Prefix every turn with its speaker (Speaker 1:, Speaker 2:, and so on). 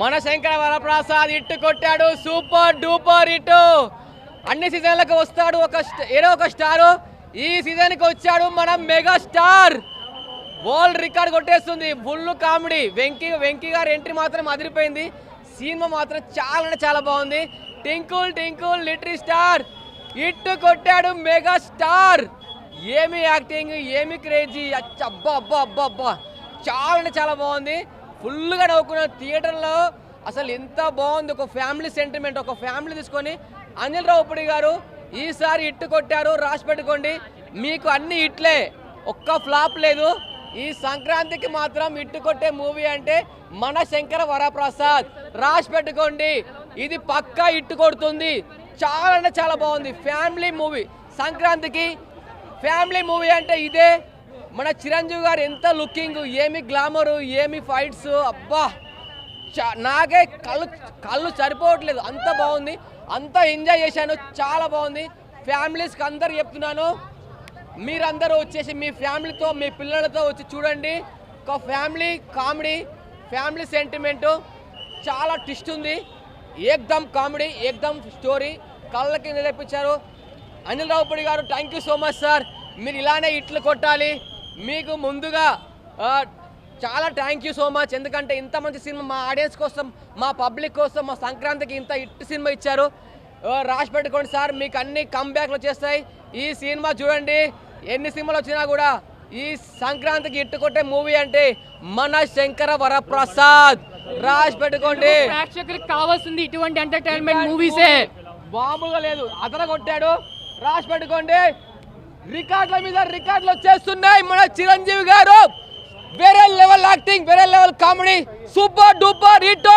Speaker 1: మన శంకర వరప్రసాద్ ఇట్టు కొట్టాడు సూపర్ డూపర్ ఇటు అన్ని సీజన్లకు వస్తాడు ఒక ఏదో ఒక స్టారు. ఈ సీజన్కి వచ్చాడు మన మెగా స్టార్ వరల్డ్ రికార్డ్ కొట్టేస్తుంది. Full comedy. వెంకీ వెంకీ గారి ఎంట్రీ మాత్రం అదిరిపోయింది. సినిమా మాత్రం చాలా అంటే చాలా బాగుంది. Twinkle twinkle little star. ఇట్టు కొట్టాడు మెగా స్టార్ ఏమి యాక్టింగ్ ఏమి క్రేజీ. అబ్బా అబ్బా అబ్బా అబ్బా. చాలా అంటే చాలా బాగుంది. ఫుల్గా నవ్వుకున్న థియేటర్లో అసలు ఎంత బాగుంది. ఒక ఫ్యామిలీ సెంటిమెంట్ ఒక ఫ్యామిలీ తీసుకొని అనిల్ రావుపడి గారు ఈసారి ఇట్టు కొట్టారు రాసి పెట్టుకోండి. మీకు అన్ని ఇట్లే ఒక్క ఫ్లాప్ లేదు. ఈ సంక్రాంతికి మాత్రం ఇట్టు కొట్టే మూవీ అంటే మన శంకర వరప్రసాద్. రాసి పెట్టుకోండి. ఇది పక్కా ఇట్టు కొడుతుంది. చాలా అంటే చాలా బాగుంది. ఫ్యామిలీ మూవీ సంక్రాంతికి ఫ్యామిలీ మూవీ అంటే ఇదే. మన చిరంజీవి గారు ఎంత లుకింగ్ ఏమి గ్లామరు ఏమి ఫైట్స్ అబ్బా! నాకే కళ్ళు కళ్ళు సరిపోవట్లేదు. అంత బాగుంది. అంత ఎంజాయ్ చేశాను. చాలా బాగుంది. ఫ్యామిలీస్కి అందరు చెప్తున్నాను. మీరందరూ వచ్చేసి మీ ఫ్యామిలీతో మీ పిల్లలతో వచ్చి చూడండి. ఒక ఫ్యామిలీ కామెడీ ఫ్యామిలీ సెంటిమెంటు. చాలా ట్విస్ట్ ఉంది. ఏక్దమ్ కామెడీ ఏక్దమ్ స్టోరీ. కళ్ళకి నిలిపించారు అనిల్ రావుపడి గారు thank you so much sir మీరు ఇలానే ఇట్లు కొట్టాలి. మీకు ముందుగా చాలా థ్యాంక్ యూ సో మచ్ ఎందుకంటే ఇంత మంచి సినిమా మా ఆడియన్స్ కోసం మా పబ్లిక్ కోసం మా సంక్రాంతికి ఇంత ఇట్టు సినిమా ఇచ్చారు. రాసి పెట్టుకోండి సార్ మీకు అన్ని కంబ్యాక్లు వచ్చేస్తాయి. ఈ సినిమా చూడండి ఎన్ని సినిమాలు వచ్చినా కూడా ఈ సంక్రాంతికి ఇట్టు కొట్టే మూవీ అంటే మన శంకర వరప్రసాద్. రాసి పెట్టుకోండి.
Speaker 2: ప్రేక్షకులకు కావాల్సింది ఇటువంటి ఎంటర్టైన్మెంట్ మూవీసే
Speaker 1: మామూలుగా లేదు అతను కొట్టాడు రాసి పెట్టుకోండి. రికార్డుల మీద రికార్డులు చేస్తున్నాయి మన చిరంజీవి గారు. వేరే లెవెల్ యాక్టింగ్ వేరే level comedy. Super duper hit.